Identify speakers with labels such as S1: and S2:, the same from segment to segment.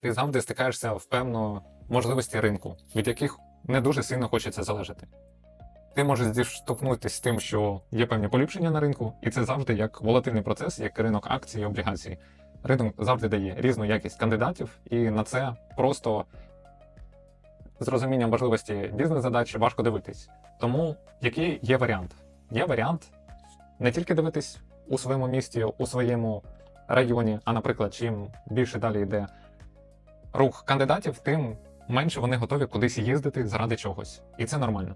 S1: ти завжди стикаєшся в певну можливості ринку, від яких не дуже сильно хочеться залежати. Ти можеш зіштовхнутися з тим, що є певні поліпшення на ринку, і це завжди як волатильний процес, як ринок акцій і облігацій. Ринок завжди дає різну якість кандидатів, і на це просто з розумінням важливості бізнес-задачі важко дивитись. Тому який є варіант? Є варіант не тільки дивитись у своєму місті, у своєму районі, а, наприклад, чим більше далі йде рух кандидатів, тим менше вони готові кудись їздити заради чогось. І це нормально.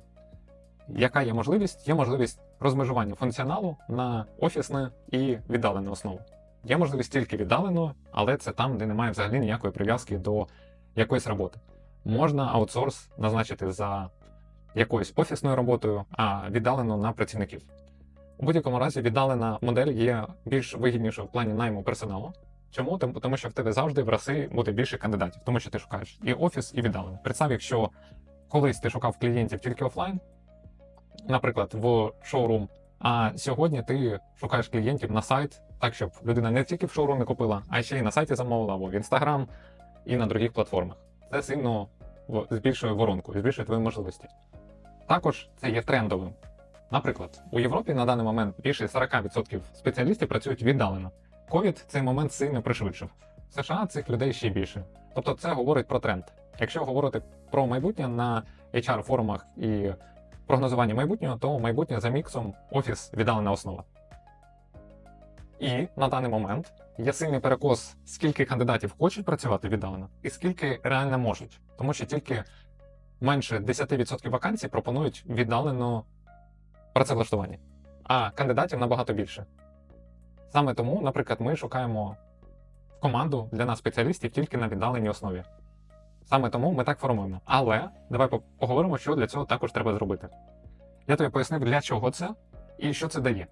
S1: Яка є можливість? Є можливість розмежування функціоналу на офісне і віддалену основу. Є можливість тільки віддалено, але це там, де немає взагалі ніякої прив'язки до якоїсь роботи. Можна аутсорс назначити за якоюсь офісною роботою, а віддалено на працівників. У будь-якому разі віддалена модель є більш вигіднішою в плані найму персоналу. Чому? Тому що в тебе завжди в раси буде більше кандидатів, тому що ти шукаєш і офіс, і віддалено. Представ, якщо колись ти шукав клієнтів тільки офлайн, наприклад, в шоурум, а сьогодні ти шукаєш клієнтів на сайт, так щоб людина не тільки в шоурумі купила, а ще й на сайті замовила, або в Інстаграм і на других платформах. Це сильно збільшує воронку, збільшує твої можливості. Також це є трендовим. Наприклад, у Європі на даний момент більше 40% спеціалістів працюють віддалено. Ковід цей момент сильно пришвидшив. В США цих людей ще більше. Тобто це говорить про тренд. Якщо говорити про майбутнє на HR-форумах і прогнозування майбутнього, то майбутнє за міксом офіс віддалена основа. І на даний момент є сильний перекос, скільки кандидатів хочуть працювати віддалено, і скільки реально можуть. Тому що тільки менше 10% вакансій пропонують віддалено працевлаштування, а кандидатів набагато більше. Саме тому, наприклад, ми шукаємо команду для нас спеціалістів тільки на віддаленій основі. Саме тому ми так формуємо. Але давай поговоримо, що для цього також треба зробити. Я тобі пояснив, для чого це і що це дає.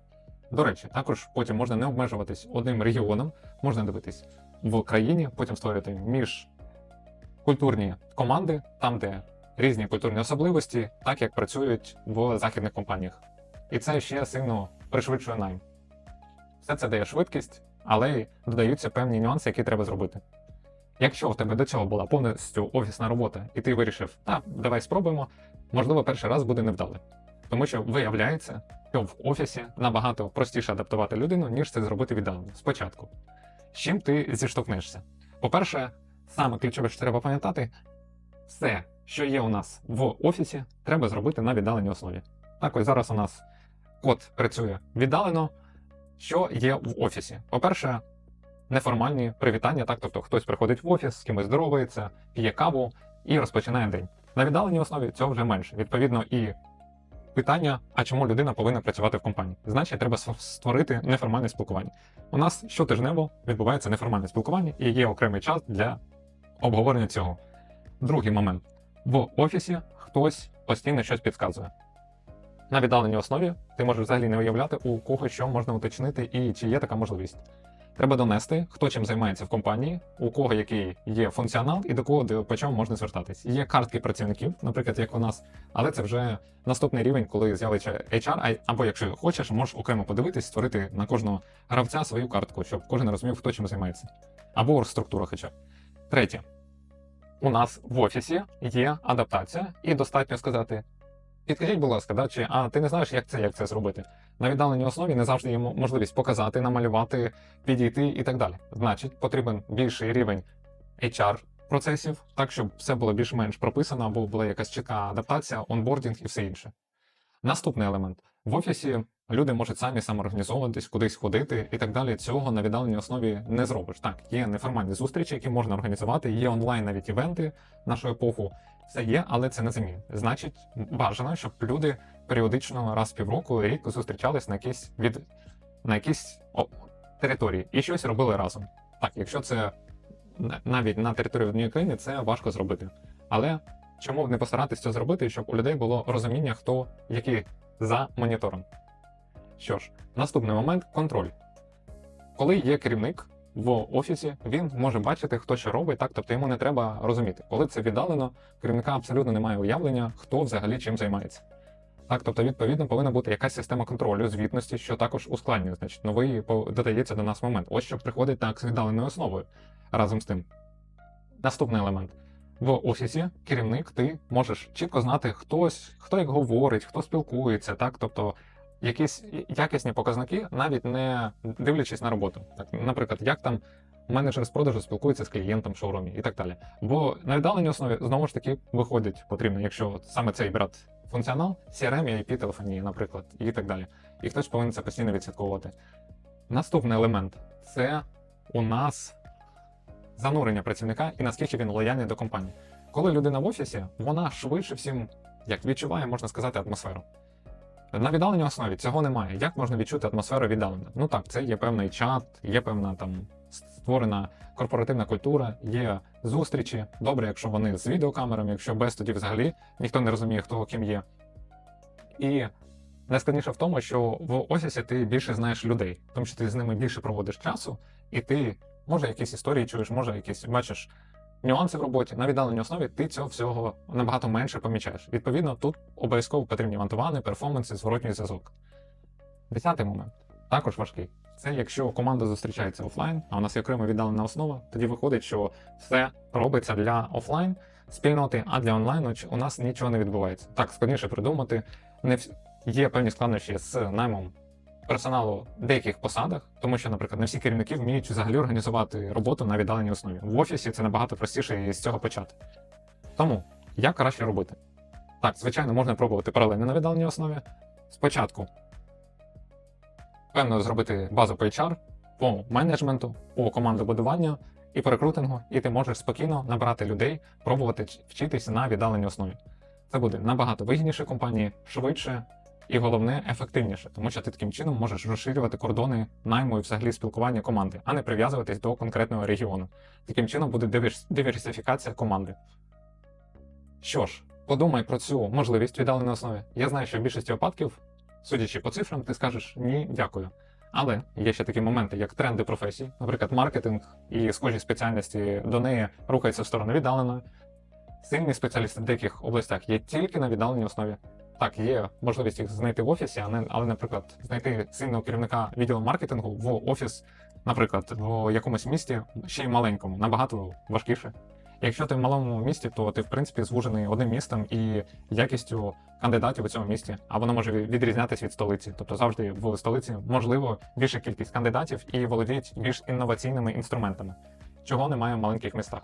S1: До речі, також потім можна не обмежуватись одним регіоном, можна дивитись в країні, потім створювати міжкультурні команди, там, де різні культурні особливості, так як працюють в західних компаніях. І це ще сильно пришвидшує найм. Все це дає швидкість, але додаються певні нюанси, які треба зробити. Якщо в тебе до цього була повністю офісна робота, і ти вирішив, так, давай спробуємо, можливо, перший раз буде невдалий. Тому що виявляється, що в офісі набагато простіше адаптувати людину, ніж це зробити віддалено спочатку. З чим ти зіштовхнешся? По-перше, саме ключове, що треба пам'ятати, все, що є у нас в офісі, треба зробити на віддаленій основі. Так, ось зараз у нас код працює віддалено. Що є в офісі? По-перше, неформальні привітання, так, тобто хтось приходить в офіс, з кимось здоровається, п'є каву і розпочинає день. На віддаленій основі цього вже менше. Відповідно, і питання, а чому людина повинна працювати в компанії? Значить, треба створити неформальне спілкування. У нас щотижнево відбувається неформальне спілкування і є окремий час для обговорення цього. Другий момент: в офісі хтось постійно щось підказує. На віддаленій основі ти можеш взагалі не уявляти, у кого що можна уточнити і чи є така можливість. Треба донести, хто чим займається в компанії, у кого який є функціонал і до кого по чому можна звертатись. Є картки працівників, наприклад, як у нас, але це вже наступний рівень, коли з'явиться HR, або якщо хочеш, можеш окремо подивитись, створити на кожного гравця свою картку, щоб кожен розумів, хто чим займається. Або оргструктура хоча. б. Третє. У нас в офісі є адаптація, і достатньо сказати: підкажіть, будь ласка, да, чи а ти не знаєш, як це, як це зробити? На віддаленій основі не завжди є можливість показати, намалювати, підійти і так далі. Значить, потрібен більший рівень HR процесів, так щоб все було більш-менш прописано, або була якась чітка адаптація, онбордінг і все інше. Наступний елемент в офісі люди можуть самі самоорганізовуватись, кудись ходити і так далі. Цього на віддаленій основі не зробиш. Так, є неформальні зустрічі, які можна організувати, є онлайн навіть івенти нашу епоху. Все є, але це не замін. Значить, бажано, щоб люди періодично раз в півроку рік зустрічались на якісь від на якісь о, території і щось робили разом. Так, якщо це навіть на території однієї країни, це важко зробити. Але чому б не постаратися це зробити, щоб у людей було розуміння, хто який за монітором. Що ж, наступний момент контроль. Коли є керівник в офісі, він може бачити, хто що робить, так, тобто йому не треба розуміти. Коли це віддалено, керівника абсолютно немає уявлення, хто взагалі чим займається. Так, тобто, відповідно, повинна бути якась система контролю, звітності, що також ускладнює. Значить, новий додається до нас момент. Ось що приходить так з віддаленою основою разом з тим. Наступний елемент. В офісі керівник ти можеш чітко знати хтось, хто як говорить, хто спілкується, так тобто якісь якісні показники, навіть не дивлячись на роботу. Так, наприклад, як там менеджер з продажу спілкується з клієнтом в шоурумі і так далі. Бо на віддаленій основі знову ж таки виходить потрібно, якщо саме цей брат функціонал, CRM і IP телефонії, наприклад, і так далі. І хтось повинен це постійно відслідковувати. Наступний елемент це у нас занурення працівника і наскільки він лояльний до компанії. Коли людина в офісі, вона швидше всім як відчуває, можна сказати, атмосферу. На віддаленій основі цього немає. Як можна відчути атмосферу віддалено? Ну так, це є певний чат, є певна там створена корпоративна культура, є зустрічі. Добре, якщо вони з відеокамерами, якщо без, тоді взагалі ніхто не розуміє, хто ким є. І найскладніше в тому, що в офісі ти більше знаєш людей, тому що ти з ними більше проводиш часу, і ти може якісь історії чуєш, може якісь бачиш нюанси в роботі на віддаленій основі, ти цього всього набагато менше помічаєш. Відповідно, тут обов'язково потрібні вантувани, перформанси, зворотній зв'язок. Десятий момент також важкий. Це якщо команда зустрічається офлайн, а у нас є окрема віддалена основа, тоді виходить, що все робиться для офлайн спільноти, а для онлайну у нас нічого не відбувається. Так, складніше придумати. Не вс... Є певні складнощі з наймом персоналу в деяких посадах, тому що, наприклад, не всі керівники вміють взагалі організувати роботу на віддаленій основі. В офісі це набагато простіше і з цього почати. Тому як краще робити? Так, звичайно, можна пробувати паралельно на віддаленій основі. Спочатку певно зробити базу по HR, по менеджменту, по командобудуванню і по рекрутингу, і ти можеш спокійно набирати людей, пробувати вчитися на віддаленій основі. Це буде набагато вигідніше компанії, швидше і головне ефективніше, тому що ти таким чином можеш розширювати кордони найму і взагалі спілкування команди, а не прив'язуватись до конкретного регіону. Таким чином буде диверсифікація команди. Що ж, подумай про цю можливість віддаленої основі. Я знаю, що в більшості випадків, судячи по цифрам, ти скажеш ні, дякую. Але є ще такі моменти, як тренди професій, наприклад, маркетинг і схожі спеціальності до неї рухаються в сторону віддаленої. Сильні спеціалісти в деяких областях є тільки на віддаленій основі. Так, є можливість їх знайти в офісі, а не- але, наприклад, знайти сильного керівника відділу маркетингу в офіс, наприклад, в якомусь місті, ще й маленькому, набагато важкіше. Якщо ти в малому місті, то ти в принципі звужений одним містом і якістю кандидатів у цьому місті, а воно може відрізнятися від столиці. Тобто завжди в столиці можливо більша кількість кандидатів і володіють більш інноваційними інструментами, чого немає в маленьких містах.